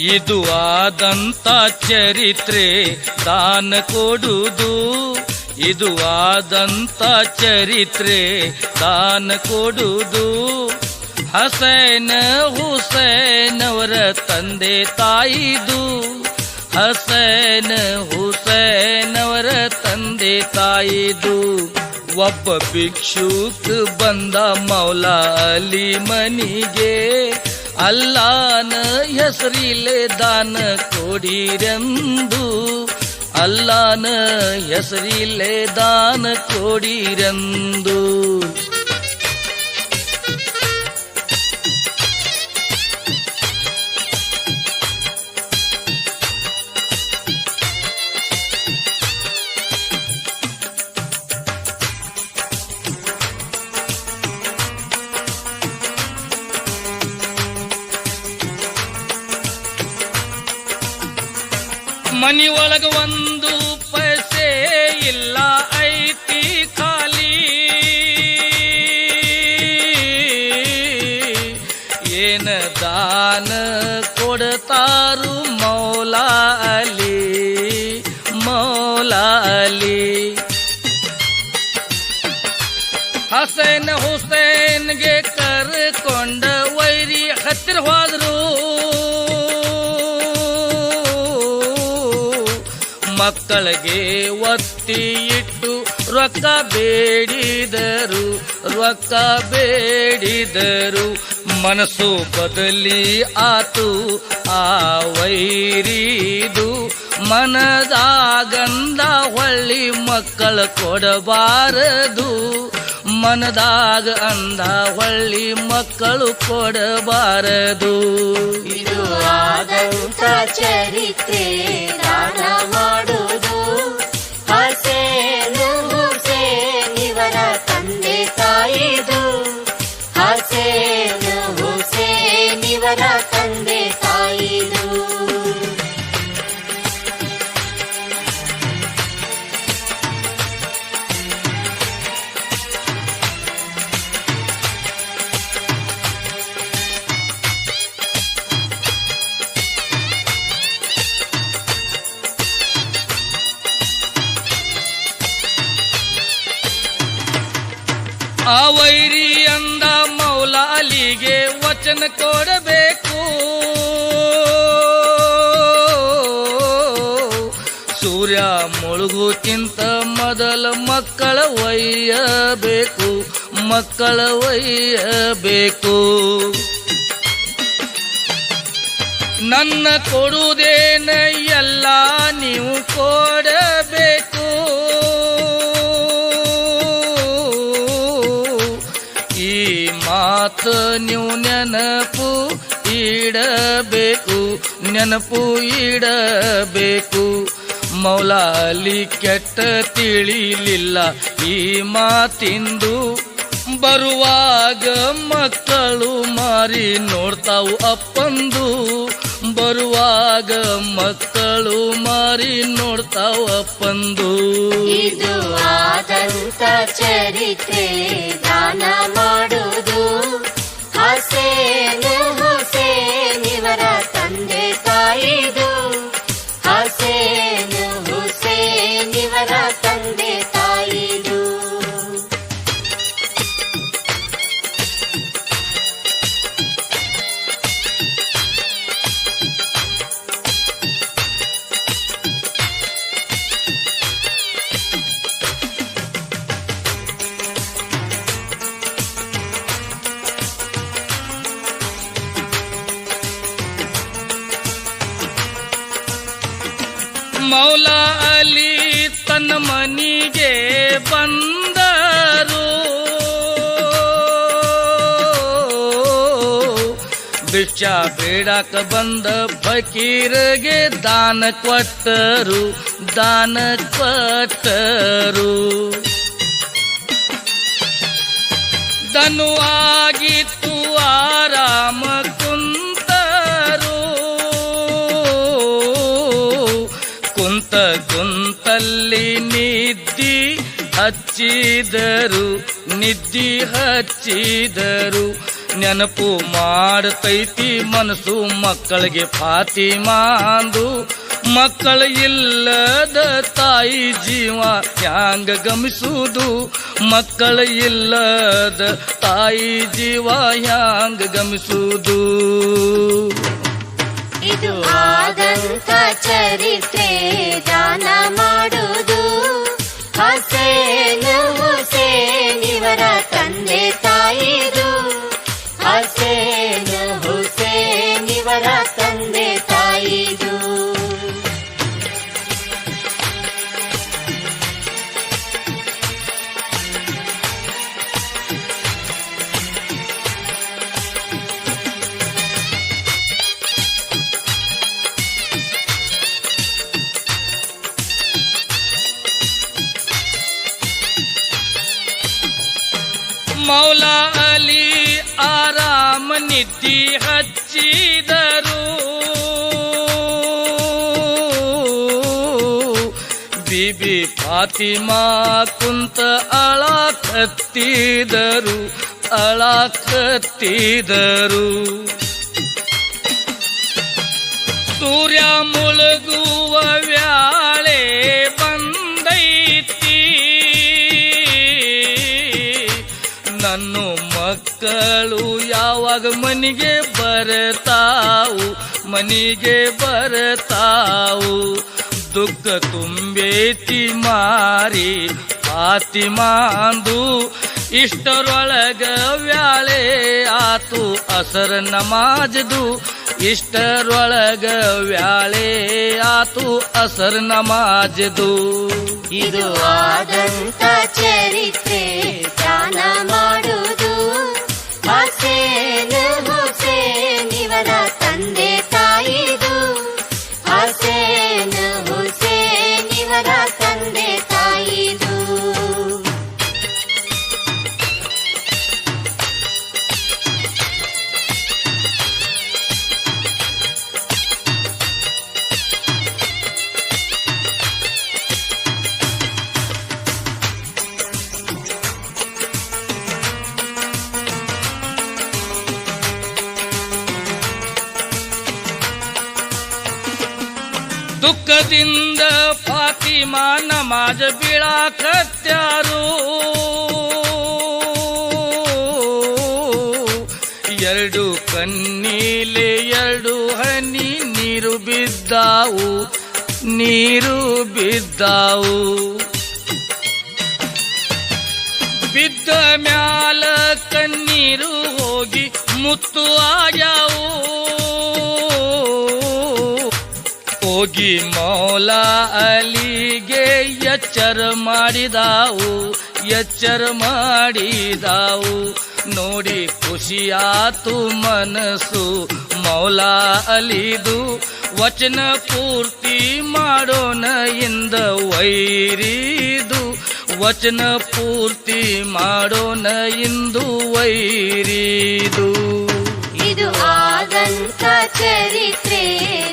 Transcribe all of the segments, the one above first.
ಇದು ಆದಂತ ಚರಿತ್ರೆ ದಾನ ಕೊಡುವುದು ಇದು ಆದಂತ ಚರಿತ್ರೆ ದಾನ ಕೊಡುವುದು ಹಸೈನ ಹುಸೈನ್ ಅವರ ತಂದೆ ತಾಯಿದು. ಹಸೇನ ಹುಸೈನ್ ಅವರ ತಂದೆ ತಾಯಿದು. ಒಬ್ಬ ಭಿಕ್ಷುಕ್ ಬಂದ ಮೌಲಾಲಿ ಮನಿಗೆ. ಅಲ್ಲಾನ ಹೆಸರಿಲೆ ದಾನ ಕೊಡಿರೆಂದು. ಅಲ್ಲಾನ ಹೆಸರಿಲೆ ದಾನ ಕೊಡಿರೆಂದು. ಮನಿ ಒಳಗ ಒಂದು ಪೈಸೆ ಇಲ್ಲ, ಐತಿ ಖಾಲಿ. ಏನ ದಾನ ಕೊಡತಾರು ಮೌಲ ಅಲಿ? ಮೌಲ ಅಲಿ. ಹಸೈನ್ ಹುಸೈನ್ಗೆ ಕರ್ಕೊಂಡ ವೈರಿ ಹತ್ತಿರ ಹೋದ್ರು ಮಕ್ಕಳಿಗೆ ಒತ್ತಿ ಇಟ್ಟು ರೊಕ್ಕ ಬೇಡಿದರು ರೊಕ್ಕ ಬೇಡಿದರು. ಮನಸ್ಸು ಬದಲಿ ಆತು, ಆ ವೈರಿದು. ಮನದಾಗಂದ ಹೊಳ್ಳಿ ಮಕ್ಕಳು ಕೊಡಬಾರದು. ಮನದಾಗ ಅಂದ ಹೊಳ್ಳಿ ಮಕ್ಕಳು ಕೊಡಬಾರದು. ಇದು ಆದಂತ ಚರಿತ್ರೆ ದಾನ ಮಾಡುವುದು. ಹಸೇನು ಹುಸೇನ್ ಇವರ ತಂದೆ ತಾಯಿದು. ಹಸೇನು ಹುಸೇನ್ ಇವರ ತಂದೆ ವಚನ ಕೊಡಬೇಕು. ಸೂರ್ಯ ಮುಳುಗುಕ್ಕಿಂತ ಮೊದಲ ಮಕ್ಕಳ ಒಯ್ಯಬೇಕು ಮಕ್ಕಳ ಒಯ್ಯಬೇಕು. ನನ್ನ ಕೊಡುವುದೇನ ಎಲ್ಲ ನೀವು ಕೊಡಬೇಕು ಮಾತು ನೀವು ನೆನಪು ಇಡಬೇಕು ನೆನಪು ಇಡಬೇಕು ಮೌಲಾಲಿ ಕೆಟ್ಟ ತಿಳಿಲಿಲ್ಲ, ಈ ಮಾತಿಂದು ಬರುವಾಗ ಮಕ್ಕಳು ಮಾರಿ ನೋಡ್ತಾವು ಅಪ್ಪಂದು. ಬರುವಾಗ ಮಕ್ಕಳು ಮಾರಿ ನೋಡ್ತಾವು ಅಪ್ಪಂದು. ಇದು ಆದಂತ ಚರಿತ್ರೆ ದಾನ ಬಂದರು. ಭಿಕ್ಷ ಬೇಡಕ ಬಂದ ಫಕೀರಗೆ ದಾನ ಕೊಟ್ಟರು ದಾನ ಕೊಟ್ಟರು. ಧನುವಾಗಿತ್ತು ಆರಾಮ ಕುಂತರು. ಕುಂತ ಕುಂತಲ್ಲಿ ಹಚ್ಚಿದರು, ನಿದ್ದಿ ಹಚ್ಚಿದರು. ನೆನಪು ಮಾಡತೈತಿ ಮನಸ್ಸು, ಮಕ್ಕಳಿಗೆ ಫಾತಿಮಾಂದು ಮಕ್ಕಳ ಇಲ್ಲದ ತಾಯಿ ಜೀವ ಹ್ಯಾಂಗ ಗಮಿಸುವುದು ಮಕ್ಕಳ ಇಲ್ಲದ ತಾಯಿ ಜೀವ ಹ್ಯಾಂಗ ಗಮಿಸುವುದು ಇದು ಆದಂತ ಚರಿತ್ರೆ ದಾನ ಮಾಡುವುದು ನಿದ್ದಿ ಹಚ್ಚಿದರು. ಬಿಬಿ ಫಾತಿಮಾ ಕುಂತ ಅಳಕತ್ತಿದರು ಅಳಕತ್ತಿದರು. ಸೂರ್ಯ ಮುಳುಗುವ ವ್ಯಾಳೆ ಬಂದೈತಿ. ನನ್ನ ಮಕ್ಕಳು ಯಾವಾಗ ಮನಿಗೆ ಬರತಾವು? ಮನಿಗೆ ಬರತಾವು? ದುಃಖ ತುಂಬೇತಿ ಮಾರಿ ಆತಿ ಮಾಂದು. ಇಷ್ಟರೊಳಗ ವ್ಯಾಳೆ ಆತು, ಅಸರ ನಮಾಜದು. ಇಷ್ಟರೊಳಗ ವ್ಯಾಳೆ ಆತು, ಅಸರ ನಮಾಜದು. ಇದು ಆದಂತ ಚರಿತ್ರೆ ದಾನ ದುಃಖದಿಂದ ಫಾತಿಮಾ ನಮಾಜ ಬೀಳಾಕತ್ಯಾರು. ಎರಡು ಕಣ್ಣೀಲೆ ಎರಡು ಹನಿ ನೀರು ಬಿದ್ದಾವು ನೀರು ಬಿದ್ದಾವು. ಬಿದ್ದ ಮ್ಯಾಲ ಕಣ್ಣೀರು ಹೋಗಿ ಮುತ್ತು ಆಗ್ಯಾವು. ಹೋಗಿ ಮೌಲ ಅಲಿಗೆ ಎಚ್ಚರ ಮಾಡಿದಾವು ಎಚ್ಚರ ಮಾಡಿದಾವು. ನೋಡಿ ಖುಷಿಯಾತು ಮನಸ್ಸು ಮೌಲ ಅಲಿದು, ವಚನ ಪೂರ್ತಿ ಮಾಡೋಣ ಇಂದ ವೈರಿದು. ವಚನ ಪೂರ್ತಿ ಮಾಡೋಣ ಇಂದು ವೈರಿದು. ಇದು ಆದಂತ ಚರಿತ್ರೆ.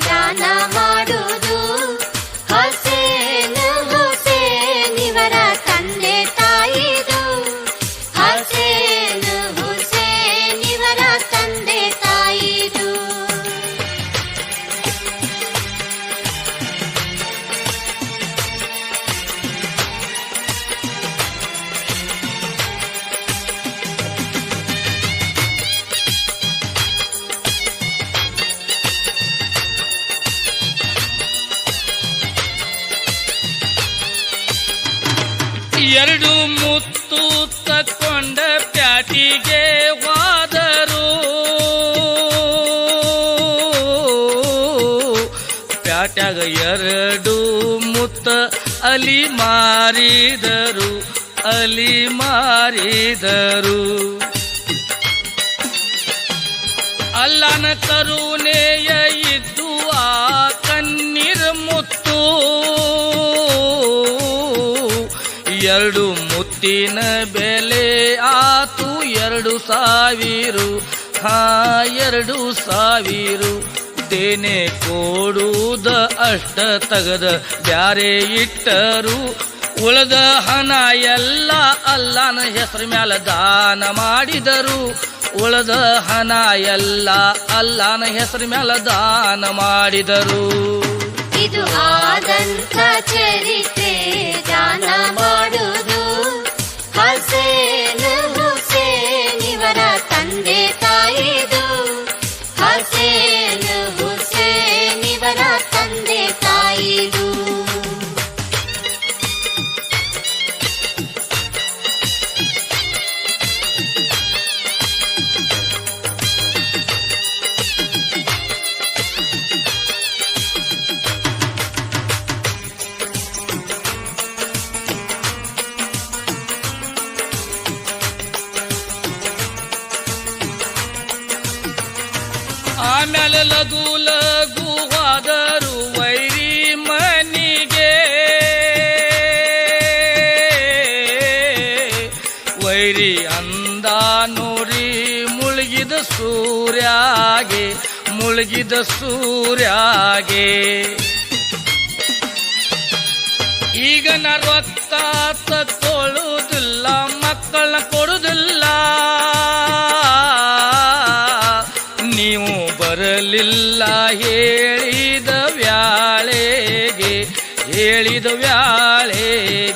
ಎರಡು ಮುತ್ತು ತಕ್ಕೊಂಡ ಪ್ಯಾಟಿಗೆ ವಾದರು. ಪ್ಯಾಟ್ಯಾಗ ಎರಡು ಮುತ್ತ ಅಲಿ ಮಾರಿದರು ಅಲಿ ಮಾರಿದರು. ಅಲ್ಲನ ಕರುಣೆಯ ಇದ್ದು ಆ ಕಣ್ಣೀರ ಮುತ್ತು. ಎರಡು ಮುತ್ತಿನ ಬೆಲೆ ಆತು ಎರಡು ಸಾವಿರು, ಹಾ, ಎರಡು ಸಾವಿರು. ತೇನೆ ಕೊಡುವುದ ಅಷ್ಟ ತಗದ ಬ್ಯಾರೆ ಇಟ್ಟರು. ಉಳದ ಹಣ ಎಲ್ಲ ಅಲ್ಲನ ಹೆಸರು ಮ್ಯಾಲ ದಾನ ಮಾಡಿದರು. ಉಳದ ಹಣ ಎಲ್ಲ ಅಲ್ಲನ ಹೆಸರು ಮ್ಯಾಲ ದಾನ ಮಾಡಿದರು. ಇದು ಆದಂತ ಚರಿತ್ರೆ ದಾನ ಮಾಡುವುದು ಮುಳುಗಿದ ಸೂರ್ಯಾಗೆ ಮುಳುಗಿದ ಸೂರ್ಯಾಗೆ. ಈಗ ನರವತ್ತ ರೊಕ್ಕ ಮಕ್ಕಳನ್ನ ಮಕ್ಕಳ ಕೊಡುದಿಲ್ಲ. ನೀವು ಬರಲಿಲ್ಲ ಹೇಳಿದ ವ್ಯಾಳೆಗೆ ಹೇಳಿದ ವ್ಯಾಳೆಗೆ.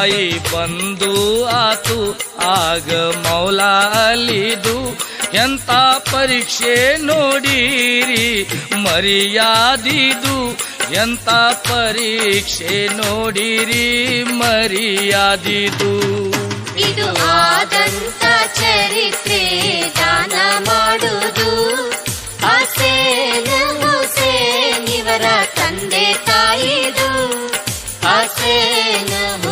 ಬಾಯಿ ಬಂದು ಆತು. ಆಗ ಮೌಲ ಅಲಿದು, ಎಂತ ಪರೀಕ್ಷೆ ನೋಡಿರಿ? ಮರಿಯಾದಿದು, ಎಂತ ಪರೀಕ್ಷೆ ನೋಡಿರಿ? ಮರಿಯಾದಿದು. ಇದು ಆದಂತ ಚರಿತ್ರೆ ದಾನ ಮಾಡುವುದು. ಹಸೇನ್ ಹುಸೇನ್ ಇವರ ತಂದೆ ತಾಯಿದು. ಹುಸೇನ್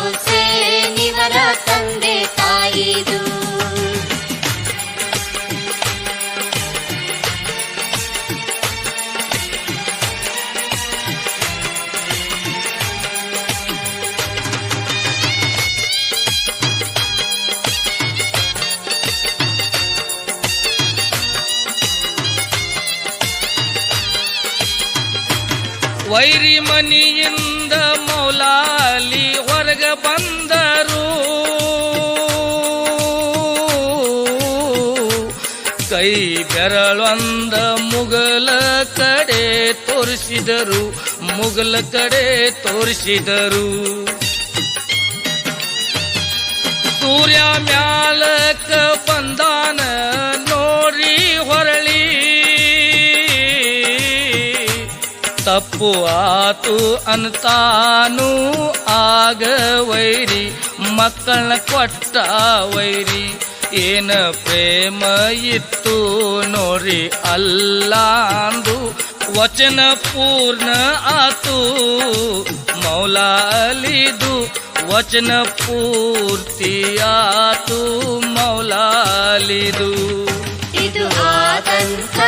ಮನಿಯಿಂದ ಮೌಲಾಲಿ ಹೊರಗ ಬಂದರು. ಕೈ ಬೆರಳೊಂದ ಮುಗಲ ಕಡೆ ತೋರಿಸಿದರು ಮುಗಲ ಕಡೆ ತೋರಿಸಿದರು. ಸೂರ್ಯ ಮ್ಯಾಲಕ ಬಂದಾನ ತಪ್ಪು ಆತು ಅಂತಾನು ಆಗ ವೈರಿ, ಮಕ್ಕಳ ಕೊಟ್ಟ ವೈರಿ. ಏನ ಪ್ರೇಮ ಇತ್ತು ನೋರಿ ಅಲ್ಲಾಂದು, ವಚನ ಪೂರ್ಣ ಆತು. ಮೌಲಾಲಿದು ವಚನ ವಚನ ಪೂರ್ತಿಯಾತು ಮೌಲಾಲಿದು. ಇದು ಆದಂತ